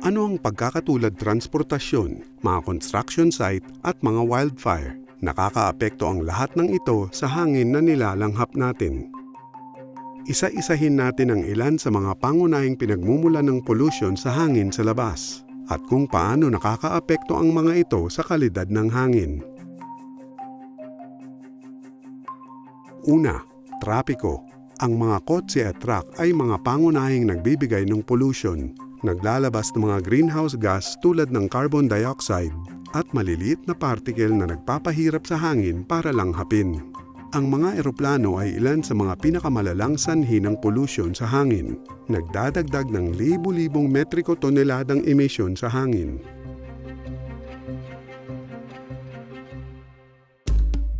Ano ang pagkakatulad transportasyon, mga construction site at mga wildfire? Nakakaapekto ang lahat ng ito sa hangin na nilalanghap natin. Isa-isahin natin ang ilan sa mga pangunahing pinagmumula ng pollution sa hangin sa labas at kung paano nakakaapekto ang mga ito sa kalidad ng hangin. Una, trapiko. Ang mga kotse at truck ay mga pangunahing nagbibigay ng pollution. Naglalabas ng mga greenhouse gas tulad ng carbon dioxide at maliliit na particle na nagpapahirap sa hangin para langhapin. Ang mga eroplano ay ilan sa mga pinakamalalang sanhi ng pollution sa hangin. Nagdadagdag ng libu-libong metriko toneladang emisyon sa hangin.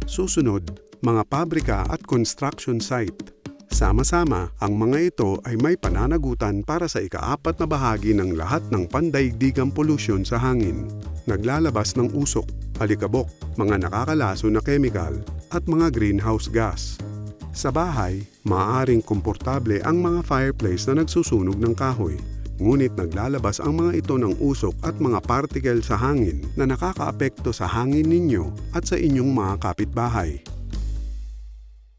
Susunod, mga pabrika at construction site. Sama-sama, ang mga ito ay may pananagutan para sa ikaapat na bahagi ng lahat ng pandaigdigang pollution sa hangin. Naglalabas ng usok, alikabok, mga nakakalaso na chemical, at mga greenhouse gas. Sa bahay, maaaring komportable ang mga fireplace na nagsusunog ng kahoy. Ngunit naglalabas ang mga ito ng usok at mga particle sa hangin na nakakaapekto sa hangin ninyo at sa inyong mga kapitbahay.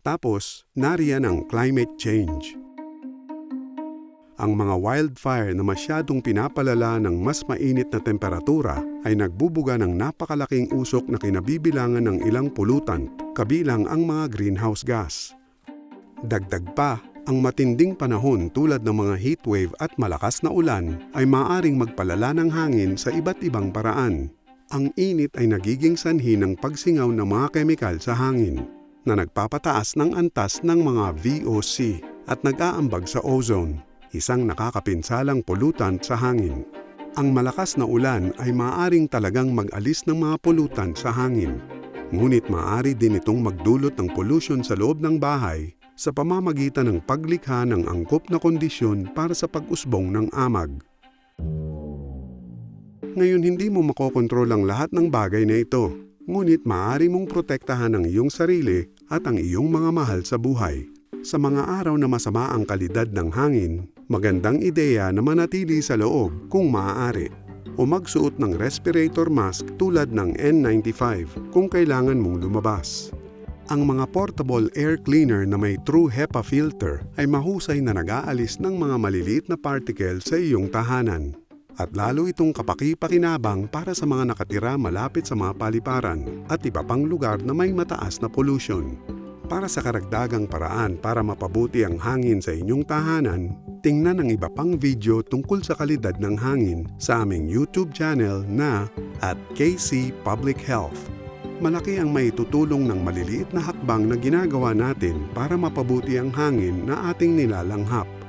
Tapos, nariyan ang climate change. Ang mga wildfire na masyadong pinapalala ng mas mainit na temperatura ay nagbubuga ng napakalaking usok na kinabibilangan ng ilang polutant, kabilang ang mga greenhouse gas. Dagdag pa, ang matinding panahon tulad ng mga heatwave at malakas na ulan ay maaring magpalala ng hangin sa iba't ibang paraan. Ang init ay nagiging sanhi ng pagsingaw ng mga kemikal sa hangin na nagpapataas ng antas ng mga VOC at nag-aambag sa ozone, isang nakakapinsalang pollutant sa hangin. Ang malakas na ulan ay maaring talagang mag-alis ng mga pollutant sa hangin. Ngunit maaari din itong magdulot ng pollution sa loob ng bahay sa pamamagitan ng paglikha ng angkop na kondisyon para sa pag-usbong ng amag. Ngayon hindi mo makokontrol ang lahat ng bagay na ito, ngunit maaari mong protektahan ang iyong sarili at ang iyong mga mahal sa buhay. Sa mga araw na masama ang kalidad ng hangin, magandang ideya na manatili sa loob kung maaari o magsuot ng respirator mask tulad ng N95 kung kailangan mong lumabas. Ang mga portable air cleaner na may true HEPA filter ay mahusay na nag-aalis ng mga maliliit na particle sa iyong tahanan. At lalo itong kapaki-pakinabang para sa mga nakatira malapit sa mga paliparan at iba pang lugar na may mataas na pollution. Para sa karagdagang paraan para mapabuti ang hangin sa inyong tahanan, tingnan ang iba pang video tungkol sa kalidad ng hangin sa aming YouTube channel na at KC Public Health. Malaki ang maitutulong ng maliliit na hakbang na ginagawa natin para mapabuti ang hangin na ating nilalanghap.